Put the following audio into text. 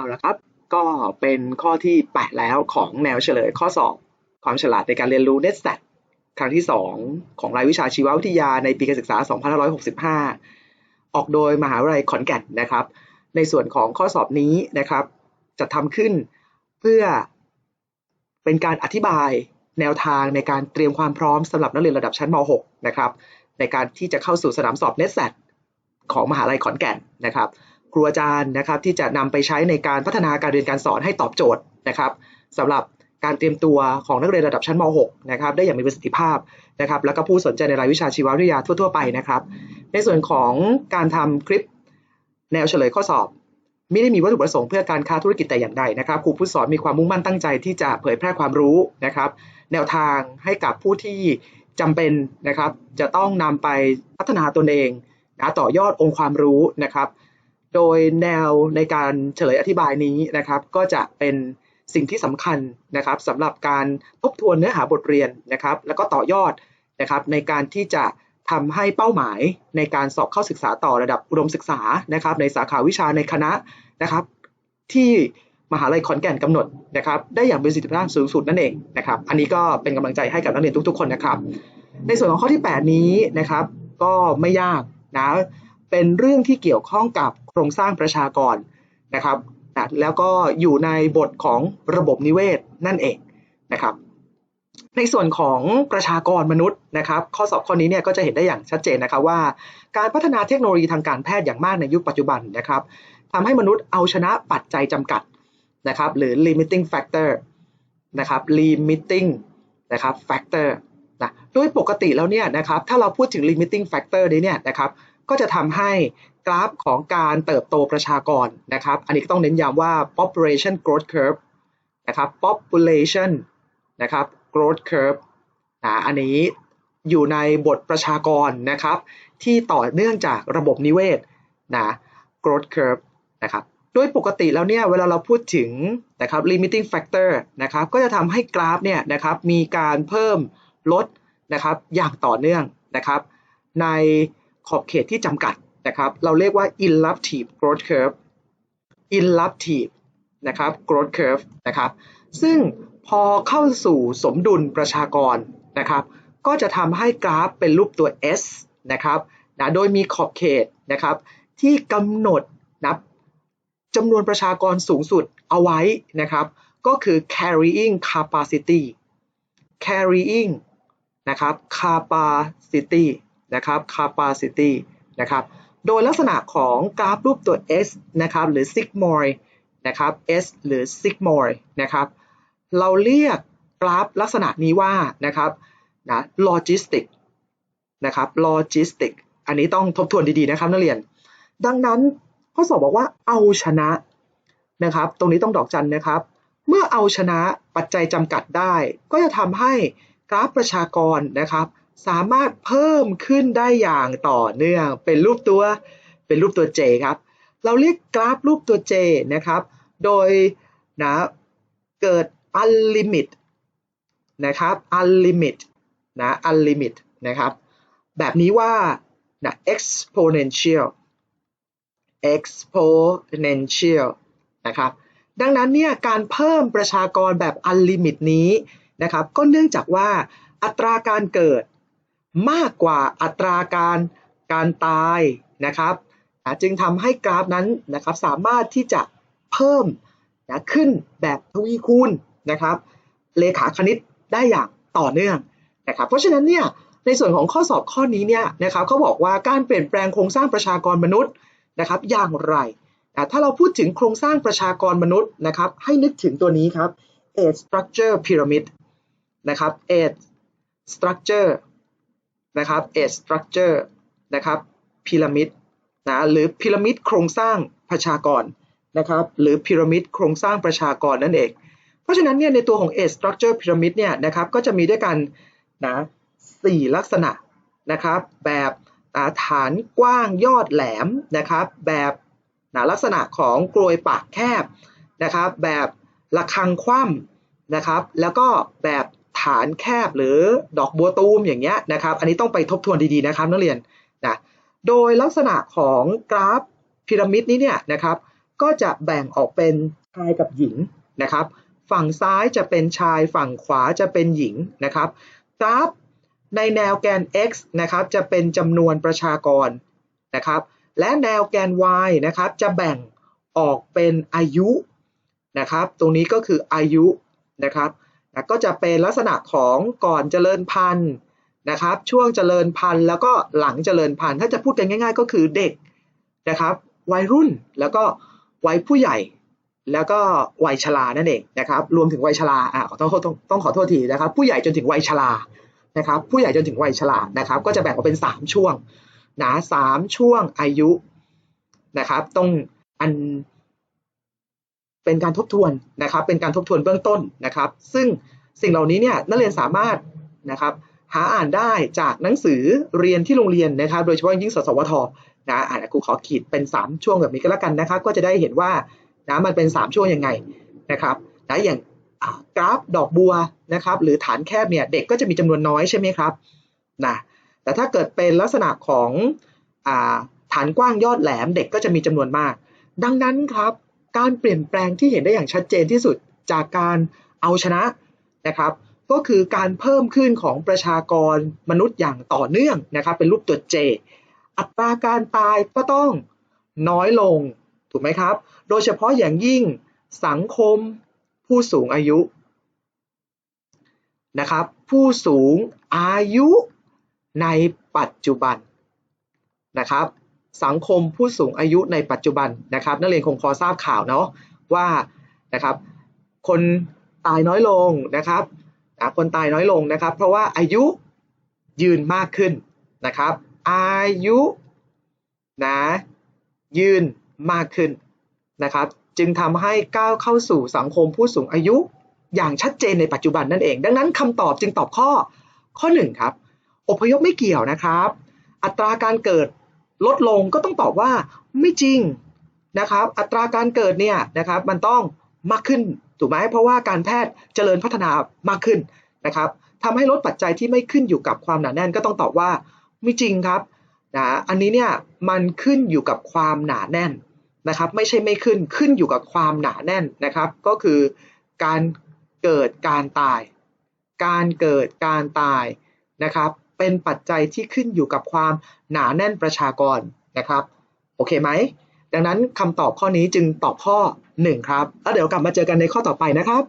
เอาละครับ ก็เป็นข้อที่ 8 แล้วของแนวเฉลยข้อสอบ ความฉลาดในการเรียนรู้ NETSTAT ครั้งที่ 2 ของรายวิชาชีววิทยาในปีการศึกษา 2565 ออกโดยมหาวิทยาลัยขอนแก่นนะครับ ในส่วนของข้อสอบนี้นะครับ จะทำขึ้นเพื่อเป็นการอธิบายแนวทางในการเตรียมความพร้อมสำหรับนักเรียนระดับชั้นม .6 นะครับในการที่จะเข้าสู่สนามสอบ NETSAT ของมหาลัยขอนแก่นนะครับ ครูอาจารย์นะครับ ที่จะนำไปใช้ในการพัฒนาการเรียนการสอนให้ตอบโจทย์นะครับสำหรับการเตรียมตัวของนักเรียนระดับชั้นม .6 นะครับได้อย่างมีประสิทธิภาพนะครับ แล้วก็ผู้สนใจในรายวิชาชีววิทยาทั่ว ๆ ไปนะครับ ในส่วนของการทำคลิปแนวเฉลยข้อสอบ ไม่ได้มีวัตถุประสงค์เพื่อการค้าธุรกิจแต่อย่างใดนะครับครูผู้สอนมีความมุ่งมั่นตั้งใจที่จะเผยแพร่ความรู้นะครับ แนวทางให้กับผู้ที่จำเป็นนะครับ จะต้องนำไปพัฒนาตนเองนะต่อยอดองค์ความรู้นะครับ โดยแนวในการเฉลยอธิบายนี้นะครับ ก็จะเป็นสิ่งที่สำคัญนะครับสำหรับการทบทวนเนื้อหาบทเรียนนะครับ แล้วก็ต่อยอดนะครับในการที่จะทำให้เป้าหมายในการสอบเข้าศึกษาต่อระดับอุดมศึกษานะครับ ในสาขาวิชาในคณะนะครับ ที่มหาลัยขอนแก่นกำหนดนะครับ ได้อย่างมีประสิทธิภาพสูงสุดนั่นเองนะครับ อันนี้ก็เป็นกำลังใจให้กับนักเรียนทุกๆคนนะครับ ในส่วนของข้อที่ 8 นี้นะครับ ก็ไม่ยากนะ เป็นเรื่องที่เกี่ยวข้องกับโครงสร้างประชากรนะครับแล้วก็อยู่ในบทของระบบนิเวศนั่นเองนะครับ ในส่วนของประชากรมนุษย์นะครับ ข้อสอบข้อนี้เนี่ยก็จะเห็นได้อย่างชัดเจนนะครับว่า การพัฒนาเทคโนโลยีทางการแพทย์อย่างมากในยุคปัจจุบันนะครับทำให้มนุษย์เอาชนะปัจจัยจำกัดนะครับหรือ limiting factor นะครับ limiting นะครับ factor นะโดยปกติแล้วเนี่ยนะครับถ้าเราพูดถึง limiting factor นี้เนี่ยนะครับ ก็จะทำให้กราฟของการเติบโตประชากรนะครับ อันนี้ต้องเน้นย้ำว่า population growth curve นะครับ population นะครับ growth curve นะอันนี้อยู่ในบทประชากรนะครับ ที่ต่อเนื่องจากระบบนิเวศนะ growth curve นะครับโดยปกติแล้วเนี่ยเวลาเราพูดถึงนะครับ limiting factor นะครับก็จะทำให้กราฟเนี่ยนะครับมีการเพิ่มลดนะครับอย่างต่อเนื่องนะครับใน ขอบเขตที่จำกัดนะครับ เราเรียกว่า interruptive growth curve interruptive นะครับ growth curve นะครับ ซึ่งพอเข้าสู่สมดุลประชากรนะครับ ก็จะทำให้กราฟเป็นรูปตัว S นะครับนะโดยมีขอบเขตนะครับ ที่กำหนดนับจำนวนประชากรสูงสุดเอาไว้นะครับ ก็คือ carrying capacity carrying นะครับ capacity นะครับ capacity นะครับ โดยลักษณะของกราฟรูปตัว S นะครับ หรือ sigmoid นะครับ S หรือ sigmoid นะครับ เราเรียกกราฟลักษณะนี้ว่านะครับนะ logistic นะครับ logistic อันนี้ต้องทบทวนดีๆนะครับนักเรียน ดังนั้นข้อสอบบอกว่าเอาชนะนะครับ ตรงนี้ต้องดอกจันนะครับ เมื่อเอาชนะปัจจัยจำกัดได้ ก็จะทำให้กราฟประชากรนะครับสามารถเพิ่มขึ้นได้อย่างต่อเนื่อง เป็นรูปตัวเป็นรูปตัว J ครับ เราเรียกกราฟรูปตัว J นะครับ โดยนะเกิด unlimit นะครับ unlimit นะ unlimit นะครับ แบบนี้ว่านะ exponential exponential นะครับ ดังนั้นเนี่ยการเพิ่มประชากรแบบ unlimit นี้นะครับ ก็เนื่องจากว่าอัตราการเกิด มากกว่าอัตราการการตายนะครับจึงทำให้กราฟนั้นนะครับสามารถที่จะเพิ่มนะขึ้นแบบทวีคูณนะครับ เลขาคณิตได้อย่างต่อเนื่องนะครับ เพราะฉะนั้นเนี่ยในส่วนของข้อสอบข้อนี้เนี่ยนะครับเขาบอกว่าการเปลี่ยนแปลงโครงสร้างประชากรมนุษย์นะครับอย่างไรนะถ้าเราพูดถึงโครงสร้างประชากรมนุษย์นะครับให้นึกถึงตัวนี้ครับ age structure pyramid นะครับ age structure นะครับ age structure นะครับ pyramid นะหรือพีระมิดโครงสร้างประชากรนะครับหรือพีระมิดโครงสร้างประชากรนั่นเอง เพราะฉะนั้นเนี่ยในตัวของ age structure pyramid เนี่ยนะครับก็จะมีด้วยกันนะสี่ลักษณะนะครับแบบฐานกว้างยอดแหลมนะครับแบบนะลักษณะของกลวยปากแคบนะครับแบบระฆังคว่ำนะครับแล้วก็แบบ ฐานแคบหรือดอกบัวตูมอย่างเงี้ยนะครับ อันนี้ต้องไปทบทวนดีๆนะครับนักเรียนนะโดยลักษณะของกราฟพีระมิดนี้เนี่ยนะครับ ก็จะแบ่งออกเป็นชายกับหญิงนะครับ ฝั่งซ้ายจะเป็นชายฝั่งขวาจะเป็นหญิงนะครับ กราฟในแนวแกน x นะครับจะเป็นจำนวนประชากรนะครับ และแนวแกน y นะครับจะแบ่งออกเป็นอายุนะครับ ตรงนี้ก็คืออายุนะครับ นะก็จะเป็นลักษณะของก่อนเจริญพันธุ์นะครับ ช่วงเจริญพันธุ์แล้วก็หลังเจริญพันธุ์ถ้าจะพูดกันง่าย ๆ ก็คือเด็กนะครับ วัยรุ่นแล้วก็วัยผู้ใหญ่ แล้วก็วัยชรานั่นเองนะครับ รวมถึงวัยชราอ่าต้องต้องต้องขอโทษทีนะครับ ผู้ใหญ่จนถึงวัยชรานะครับ ผู้ใหญ่จนถึงวัยชรานะครับ ก็จะแบ่งออกเป็น 3 ช่วงนะสามช่วงอายุนะครับต้องอัน เป็นการทบทวนนะครับ เป็นการทบทวนเบื้องต้นนะครับ ซึ่งสิ่งเหล่านี้เนี่ยนักเรียนสามารถนะครับหาอ่านได้จากหนังสือเรียนที่โรงเรียนนะครับ โดยเฉพาะยิ่งสสวทนะอ่านครูขอขีดเป็น 3 ช่วงแบบนี้ก็แล้วกันนะครับ ก็จะได้เห็นว่านะมันเป็น 3 ช่วงยังไงนะครับนะอย่างกราฟดอกบัวนะครับ หรือฐานแคบเนี่ยเด็กก็จะมีจำนวนน้อยใช่ไหมครับนะแต่ถ้าเกิดเป็นลักษณะของอฐานกว้างยอดแหลมเด็กก็จะมีจำนวนมาก ดังนั้นครับ การเปลี่ยนแปลงที่เห็นได้อย่างชัดเจนที่สุดจากการเอาชนะนะครับ ก็คือการเพิ่มขึ้นของประชากรมนุษย์อย่างต่อเนื่องนะครับ เป็นรูปตัว J อัตราการตายก็ต้องน้อยลงถูกไหมครับ โดยเฉพาะอย่างยิ่งสังคมผู้สูงอายุนะครับ ผู้สูงอายุในปัจจุบันนะครับ สังคมผู้สูงอายุในปัจจุบันนะครับ นักเรียนคงพอทราบข่าวเนาะว่านะครับ คนตายน้อยลงนะครับคนตายน้อยลงนะครับ เพราะว่าอายุยืนมากขึ้นนะครับ อายุนะยืนมากขึ้นนะครับ จึงทำให้ก้าวเข้าสู่สังคมผู้สูงอายุอย่างชัดเจนในปัจจุบันนั่นเอง ดังนั้นคำตอบจึงตอบข้อข้อ 1 ครับ อพยพไม่เกี่ยวนะครับ อัตราการเกิด ลดลงก็ต้องตอบว่าไม่จริงนะครับ อัตราการเกิดเนี่ยนะครับมันต้องมากขึ้นถูกไหมเพราะว่าการแพทย์เจริญพัฒนามากขึ้นนะครับทำให้ลดปัจจัยที่ไม่ขึ้นอยู่กับความหนาแน่นก็ต้องตอบว่าไม่จริงครับนะอันนี้เนี่ยมันขึ้นอยู่กับความหนาแน่นนะครับ ไม่ใช่ไม่ขึ้นขึ้นอยู่กับความหนาแน่นนะครับ ก็คือการเกิดการตาย การเกิดการตายนะครับ เป็นปัจจัยที่ขึ้นอยู่กับความหนาแน่นประชากรนะครับ โอเคไหม ดังนั้นคำตอบข้อนี้จึงตอบข้อ 1 ครับ แล้วเดี๋ยวกลับมาเจอกันในข้อต่อไปนะครับ